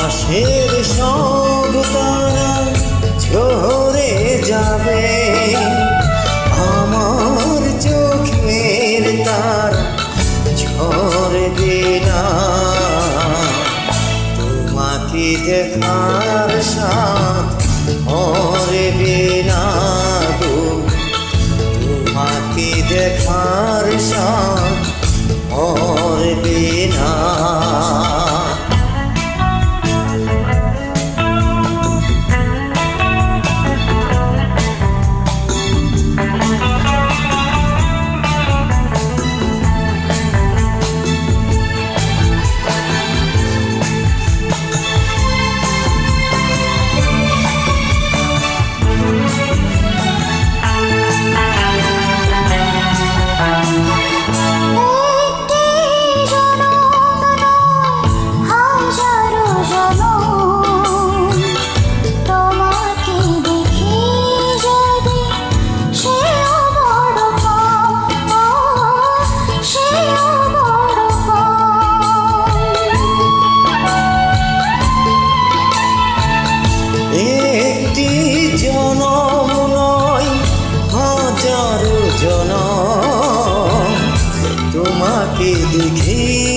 আকাশের সব তারা ঝরে যাবে। আমার চোখের তার ঝরে না তোমাকে দেখার সাথ হরবে না তোমাকে দেখার সাথ জনম নয় হাজারো জন তোমাকে দেখি